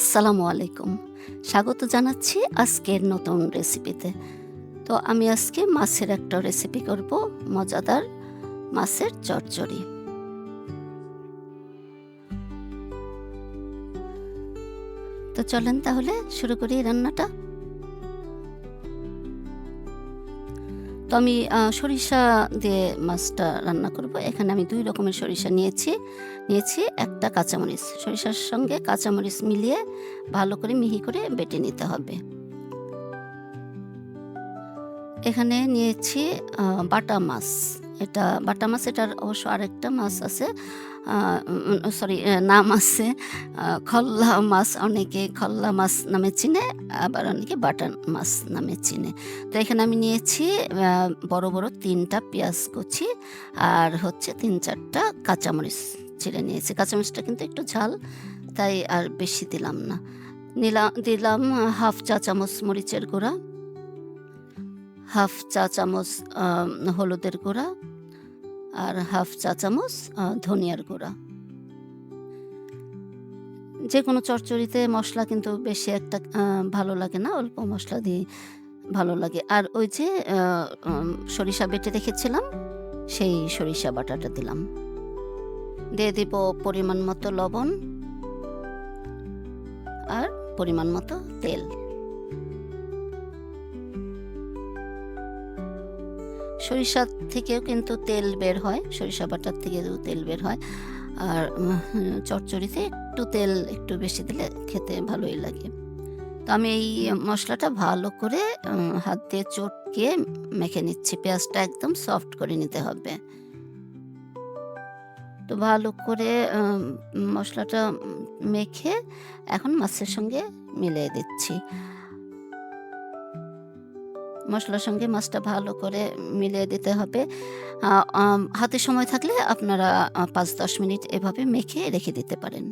আসসালামু আলাইকুম। স্বাগত জানাচ্ছি আজকের নতুন রেসিপিতে। তো আমি আজকে মাছের একটা রেসিপি করব, মজাদার মাছের চচ্চড়ি। তো চলেন তাহলে শুরু করি রান্নাটা। আমি সরিষা দিয়ে মাছটা রান্না করব। এখানে আমি দুই রকমের সরিষা নিয়েছি। নিয়েছি একটা কাঁচামরিচ। সরিষার সঙ্গে কাঁচামরিচ মিলিয়ে ভালো করে মিহি করে বেটে নিতে হবে। এখানে নিয়েছি বাটা মাছ। এটা বাটা মাছ, এটার অবশ্য আরেকটা মাছ আছে সরি নাম আছে খল্লা মাছ, অনেকে খল্লা মাছ নামে চিনে, আবার অনেকে বাটা মাছ নামে চিনে। তো এখানে আমি নিয়েছি বড় বড় তিনটা পেঁয়াজ কুচি আর হচ্ছে তিন চারটা কাঁচামরিচ ছিঁড়ে নিয়েছি। কাঁচামরিচটা কিন্তু একটু ঝাল, তাই আর বেশি দিলাম না। নিলাম দিলাম হাফ চা চামচ মরিচের গুঁড়া হাফ চা চামচ হলুদের গুঁড়া আর হাফ চা চামচ ধনিয়ার গুঁড়া। যে কোনো চচ্চড়িতে মশলা কিন্তু বেশি একটা ভালো লাগে না, অল্প মশলা দিয়ে ভালো লাগে। আর ওই যে সরিষা বেটে রেখেছিলাম, সেই সরিষা বাটাটা দিলাম। দিয়ে দিব পরিমাণ মতো লবণ আর পরিমাণ মতো তেল। সরিষা থেকেও কিন্তু তেল বের হয় সরিষা বাটার থেকেও তেল বের হয়। আর উম, চচ্চড়িতে একটু তেল একটু বেশি দিলে খেতে ভালোই লাগে। তো আমি এই মশলাটা ভালো করে হাত দিয়ে চটকে মেখে নিচ্ছি। পেঁয়াজটা একদম সফট করে নিতে হবে। তো ভালো করে মশলাটা মেখে এখন মাছের সঙ্গে মিলিয়ে দিচ্ছি। মশলার সঙ্গে মাছটা ভালো করে মিলিয়ে দিতে হবে। হাতে সময় থাকলে আপনারা পাঁচ দশ মিনিট এভাবে মেখে রেখে দিতে পারেন।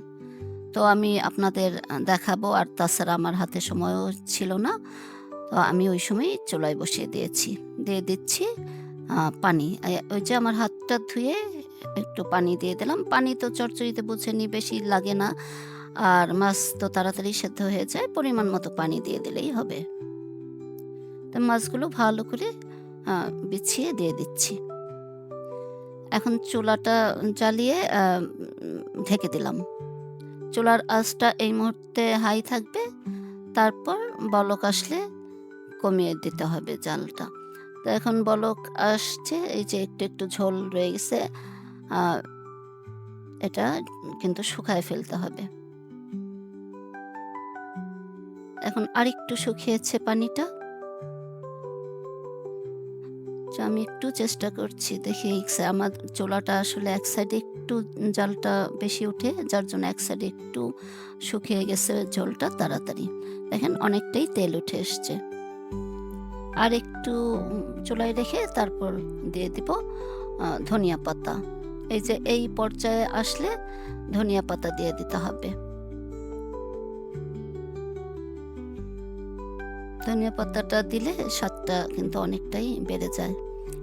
তো আমি আপনাদের দেখাবো আর তাছাড়া আমার হাতে সময়ও ছিল না। তো আমি ওই সময় চুলায় বসিয়ে দিয়েছি। দিয়ে দিচ্ছি পানি। ওই যে আমার হাতটা ধুয়ে একটু পানি দিয়ে দিলাম। পানি তো চচ্চড়িতে বুঝেনি, বেশি লাগে না। আর মাছ তো তাড়াতাড়ি সেদ্ধ হয়ে যায়, পরিমাণ মতো পানি দিয়ে দিলেই হবে। মাছগুলো ভালো করে বিছিয়ে দিয়ে দিচ্ছি। এখন চুলাটা জ্বালিয়ে ঢেকে দিলাম। চুলার আঁচটা এই মুহূর্তে হাই থাকবে, তারপর বলক আসলে কমিয়ে দিতে হবে জালটা। তো এখন বলক আসছে, এই যে একটু একটু ঝোল রয়ে গেছে এটা কিন্তু শুকায় ফেলতে হবে। এখন আরেকটু শুকিয়েছে পানিটা। আমি একটু চেষ্টা করছি দেখি আমার চোলাটা আসলে এক সাইডে একটু জালটা বেশি উঠে, যার জন্য এক সাইডে একটু শুকিয়ে গেছে ঝোলটা তাড়াতাড়ি। দেখেন অনেকটাই তেল উঠে এসছে। আর একটু চুলায় রেখে তারপর দিয়ে দিব ধনিয়া পাতা। এই যে এই পর্যায়ে আসলে ধনিয়া পাতা দিয়ে দিতে হবে। ধনিয়া পাতাটা দিলে স্বাদটা কিন্তু অনেকটাই বেড়ে যায়।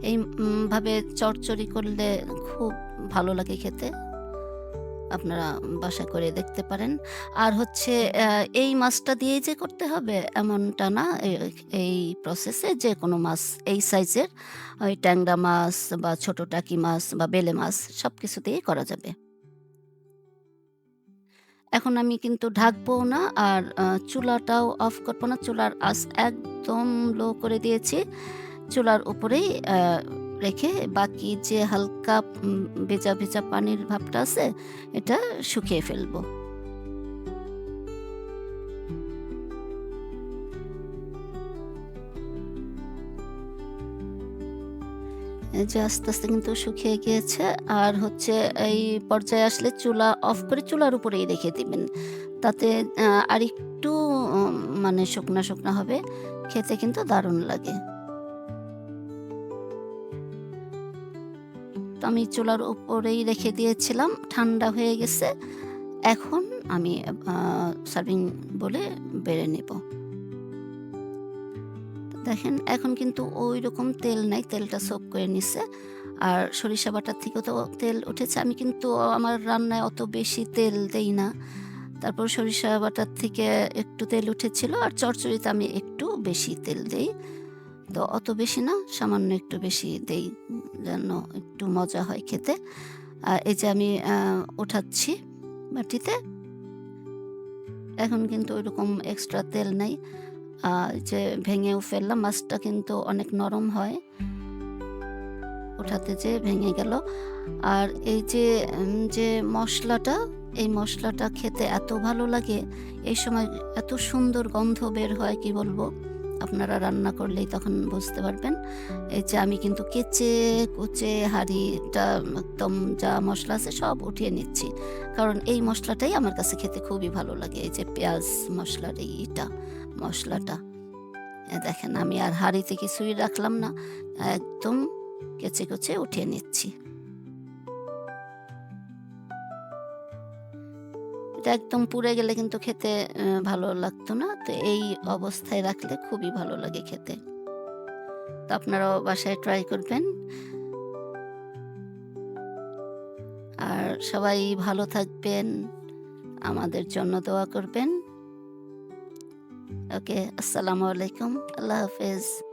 এই উম, ভাবে চচ্চড়ি করলে খুব ভালো লাগে খেতে। আপনারা বাসা করে দেখতে পারেন। আর হচ্ছে এই মাছটা দিয়েই যে করতে হবে এমনটা না এই প্রসেসে যে কোনো মাছ এই সাইজের ওই ট্যাংরা মাছ বা ছোট টাকি মাছ বা বেলে মাছ সব কিছুতেই করা যাবে। এখন আমি কিন্তু ঢাকবো না আর চুলাটাও অফ করব না। চুলার আঁচ একদম লো করে দিয়েছি। চুলার উপরেই রেখে বাকি যে হালকা ভেজা ভেজা পানির ভাবটা আছে, এটা শুকিয়ে ফেলব। যে আস্তে আস্তে কিন্তু শুকিয়ে গিয়েছে। আর হচ্ছে এই পর্যায়ে আসলে চুলা অফ করে চুলার উপরেই রেখে দিবেন। তাতে আর একটু মানে শুকনা শুকনা হবে। খেতে কিন্তু দারুণ লাগে। আমি চুলার উপরেই রেখে দিয়েছিলাম, ঠান্ডা হয়ে গেছে। এখন আমি সার্ভিং বলে বেড়ে নেব। দেখেন, এখন কিন্তু ওই রকম তেল নাই, তেলটা সোপ করে নিছে। আর সরিষা বাটার থেকেও তো তেল উঠেছে। আমি কিন্তু আমার রান্নায় অত বেশি তেল দেই না। তারপর সরিষা বাটার থেকে একটু তেল উঠেছিল, আর চচ্চড়িতে আমি একটু বেশি তেল দেই। তো অত বেশি না, সামান্য একটু বেশি দেই, যেন একটু মজা হয় খেতে। আর এই যে আমি উঠাচ্ছি বাটিতে। এখন কিন্তু ওইরকম এক্সট্রা তেল নেই। যে ভেঙেও ফেললাম, মাছটা কিন্তু অনেক নরম হয়। ওঠাতে যে ভেঙে গেল। আর এই যে যে মশলাটা, এই মশলাটা খেতে এত ভালো লাগে, এই সময় এত সুন্দর গন্ধ বের হয়, কি বলব? আপনারা রান্না করলেই তখন বুঝতে পারবেন। এই যে আমি কিন্তু কেচে, কুচে হাঁড়িটা একদম যা মশলা আছে সব উঠিয়ে নিচ্ছি। কারণ এই মশলাটাই আমার কাছে খেতে খুবই ভালো লাগে, এই যে পেঁয়াজ মশলার এইটা, মশলাটা। দেখেন, আমি আর হাঁড়িতে কিছুই রাখলাম না, একদম কেচে কুচে উঠিয়ে নিচ্ছি। এটা একদম পুড়ে গেলে কিন্তু খেতে ভালো লাগতো না। তো এই অবস্থায় রাখলে খুবই ভালো লাগে খেতে। তো আপনারাও বাসায় ট্রাই করবেন। আর সবাই ভালো থাকবেন, আমাদের জন্য দোয়া করবেন। ওকে, আসসালামু আলাইকুম, আল্লাহ হাফেজ।